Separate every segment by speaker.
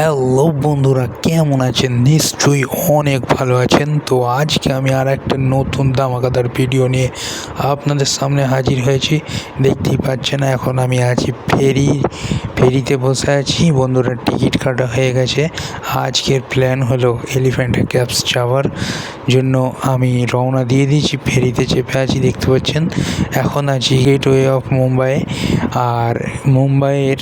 Speaker 1: Hello বন্ধুরা, কেমন আছেন? নিশ্চয়ই অনেক ভালো আছেন। তো আজকে আমি আর একটা নতুন দামাকাদার ভিডিও নিয়ে আপনাদের সামনে হাজির হয়েছি। দেখতেই পাচ্ছেন, এখন আমি আছি ফেরি, ফেরিতে বসে আছি। বন্ধুরা, টিকিট কাটা হয়ে গেছে। আজকের প্ল্যান হলো এলিফ্যান্টা ক্যাবস যাওয়ার জন্য আমি রওনা দিয়ে দিয়েছি। ফেরিতে চেপে আছি, দেখতে পাচ্ছেন। এখন আছি গেটওয়ে অফ মুম্বাই আর মুম্বাইয়ের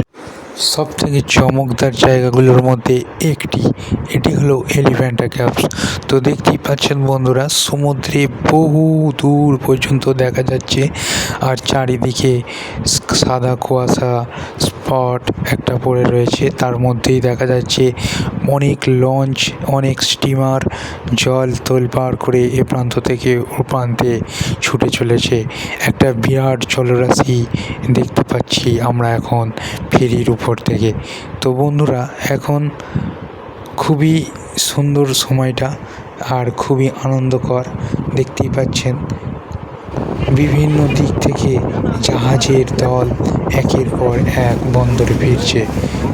Speaker 1: সব থেকে চমকদার জায়গাগুলোর মধ্যে একটি। এটি হলো এলিফ্যান্টা ক্যাভস তো দেখতেই পাচ্ছেন বন্ধুরা, সমুদ্রে বহু দূর পর্যন্ত দেখা যাচ্ছে। আর চারিদিকে সাদা কুয়াশা স্পট একটা পড়ে রয়েছে। তার মধ্যেই দেখা যাচ্ছে অনেক লঞ্চ, অনেক স্টিমার, জল তোলপাড় করে এ প্রান্ত থেকে ও প্রান্তে ছুটে চলেছে। একটা বিরাট জলরাশি দেখতে পাচ্ছি আমরা এখন ফেরির উপর থেকে। তো বন্ধুরা, এখন খুবই সুন্দর সময়টা আর খুবই আনন্দকর। দেখতেই পাচ্ছেন বিভিন্ন দিক থেকে জাহাজের দল একের পর এক বন্দরে ফিরছে।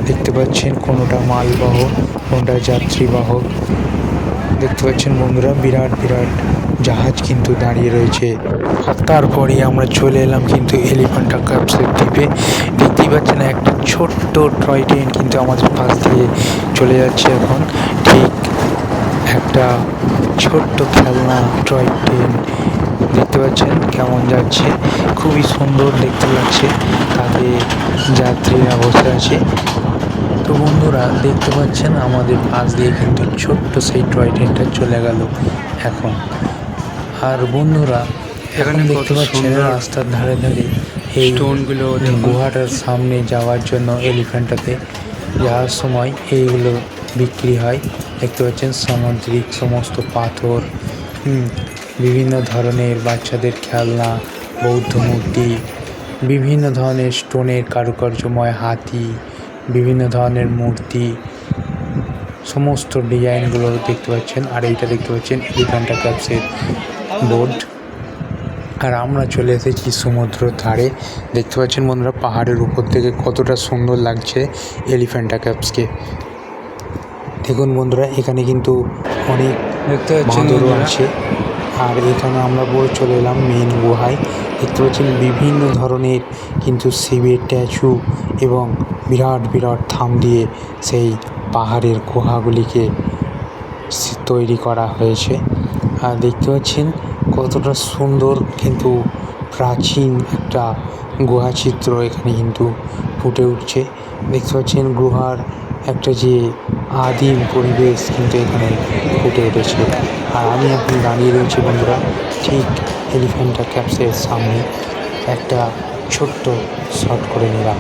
Speaker 1: দেখতে পাচ্ছেন কোনোটা মালবাহক, কোনোটা যাত্রীবাহক। দেখতে পাচ্ছেন বন্ধুরা, বিরাট বিরাট জাহাজ কিন্তু দাঁড়িয়ে রয়েছে। আর তারপরেই আমরা চলে এলাম কিন্তু এলিফ্যান্টা ক্যাপসের দ্বীপে। দেখতেই পাচ্ছেন একটা ছোট্ট টয় ট্রেন কিন্তু আমাদের পাশ দিয়ে চলে যাচ্ছে এখন। ঠিক একটা ছোট্ট খেলনা টয় ট্রেন দেখতে পাচ্ছেন কেমন যাচ্ছে। খুবই সুন্দর দেখতে লাগছে তাতে যাত্রীরা বসে আছে। তো বন্ধুরা দেখতে পাচ্ছেন আমাদের পাশ দিয়ে কিন্তু ছোট্ট সেই টয় ট্রেনটা চলে গেল এখন। আর বন্ধুরা এখানে দেখতে পাচ্ছেন রাস্তার ধারে ধারে এই
Speaker 2: স্টোনগুলো
Speaker 1: গুহাটার সামনে যাওয়ার জন্য এলিফ্যান্টাতে যাওয়ার সময় এইগুলো বিক্রি হয়। দেখতে পাচ্ছেন সামুদ্রিক সমস্ত পাথর হুম, বিভিন্ন ধরনের বাচ্চাদের খেলনা বৌদ্ধ মূর্তি বিভিন্ন ধরনের স্টোনের কারুকার্যময় হাতি বিভিন্ন ধরনের মূর্তি সমস্ত ডিজাইনগুলো দেখতে পাচ্ছেন। আর এইটা দেখতে পাচ্ছেন এলিফ্যান্টা ক্যাপসের বোর্ড। আর আমরা চলে এসেছি সমুদ্র ধারে। দেখতে পাচ্ছেন বন্ধুরা পাহাড়ের উপর থেকে কতটা সুন্দর লাগছে এলিফ্যান্টা ক্যাপসকে। দেখুন বন্ধুরা এখানে কিন্তু অনেক
Speaker 2: দেখতে পাচ্ছেন
Speaker 1: আছে। আর এখানে আমরা পুরো চলে এলাম, মেন গুহায়। দেখতে পাচ্ছেন বিভিন্ন ধরনের কিন্তু শিবের স্ট্যাচু এবং বিরাট বিরাট থাম দিয়ে সেই পাহাড়ের গুহাগুলিকে তৈরি করা হয়েছে। আর দেখতে পাচ্ছেন কতটা সুন্দর কিন্তু প্রাচীন একটা গুহা চিত্র এখানে কিন্তু ফুটে উঠছে। দেখতে পাচ্ছেন গুহার একটা যে আদিম পরিবেশ কিন্তু এখানে ফুটে উঠেছে আর আমি এখন দাঁড়িয়ে রয়েছি বন্ধুরা, ঠিক এলিফ্যান্টা ক্যাপসের সামনে। একটা ছোট্ট শট করে নিলাম।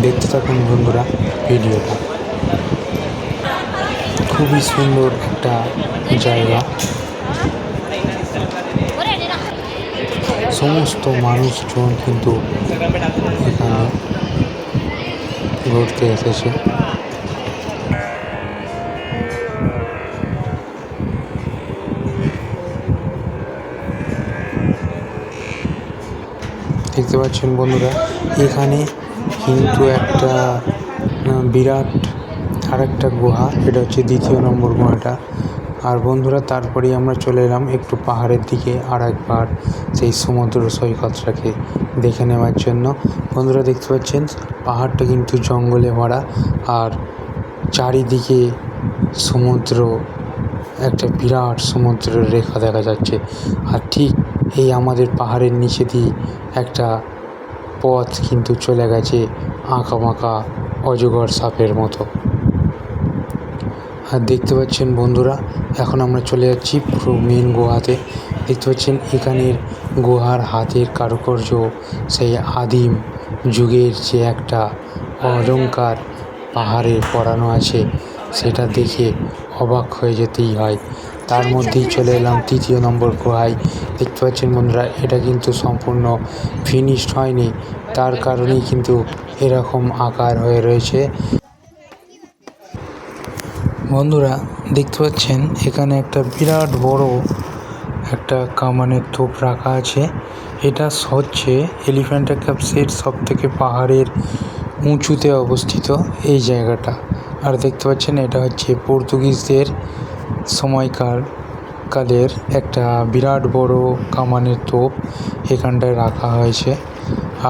Speaker 1: দেখতে থাকুন বন্ধুরা ভিডিওটা। খুবই সুন্দর একটা জায়গা। সমস্ত মানুষজন কিন্তু এখানে ঘুরতে এসেছে। দেখতে পাচ্ছেন বন্ধুরা, এখানে কিন্তু একটা বিরাট আর একটা গুহা, এটা হচ্ছে দ্বিতীয় নম্বর গুহাটা। আর বন্ধুরা, তারপরেই আমরা চলে এলাম একটু পাহাড়ের দিকে আর একবার সেই সমুদ্র সৈকতটাকে। দেখে নেওয়ার জন্য। বন্ধুরা দেখতে পাচ্ছেন, পাহাড়টা কিন্তু জঙ্গলে ভরা আর চারিদিকে সমুদ্র, একটা বিরাট সমুদ্রের রেখা দেখা যাচ্ছে। আর ঠিক এই আমাদের পাহাড়ের নিচে দিয়ে একটা পথ কিন্তু চলে গেছে আঁকা বাঁকা অজগর সাপের মতো। আর দেখতে পাচ্ছেন বন্ধুরা, এখন আমরা চলে যাচ্ছি পুরো মেন গুহাতে। দেখতে পাচ্ছেন এখানের গুহার হাতের কারুকার্য, সেই আদিম যুগের যে একটা অলংকার পাহাড়ে পরানো আছে, সেটা দেখে অবাক হয়ে যেতেই হয়। তার মধ্যেই চলে এলাম তৃতীয় নম্বর গুহায়। দেখতে পাচ্ছেন বন্ধুরা, এটা কিন্তু সম্পূর্ণ ফিনিশড হয়নি। তার কারণেই কিন্তু এরকম আকার হয়ে রয়েছে। বন্ধুরা, দেখতে পাচ্ছেন, এখানে একটা বিরাট বড় একটা কামানের তোপ রাখা আছে। এটা হচ্ছে এলিফ্যান্টা সব থেকে পাহাড়ের উঁচুতে অবস্থিত এই জায়গাটা। আর দেখতে পাচ্ছেন, এটা হচ্ছে পর্তুগিজদের সময়কার কালের একটা বিরাট বড় কামানের তোপ এখানটায় রাখা হয়েছে।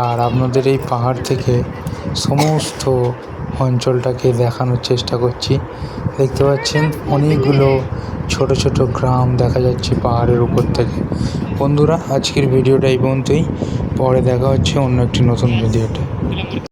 Speaker 1: আর আপনাদের এই পাহাড় থেকে সমস্ত অঞ্চলটাকে দেখানোর চেষ্টা করছি। দেখতে পাচ্ছেন, অনেকগুলো ছোট ছোট গ্রাম দেখা যাচ্ছে পাহাড়ের উপর থেকে। বন্ধুরা, আজকের ভিডিওটা এই পর্যন্তই। পরে দেখা হচ্ছে অন্য একটি নতুন ভিডিওতে।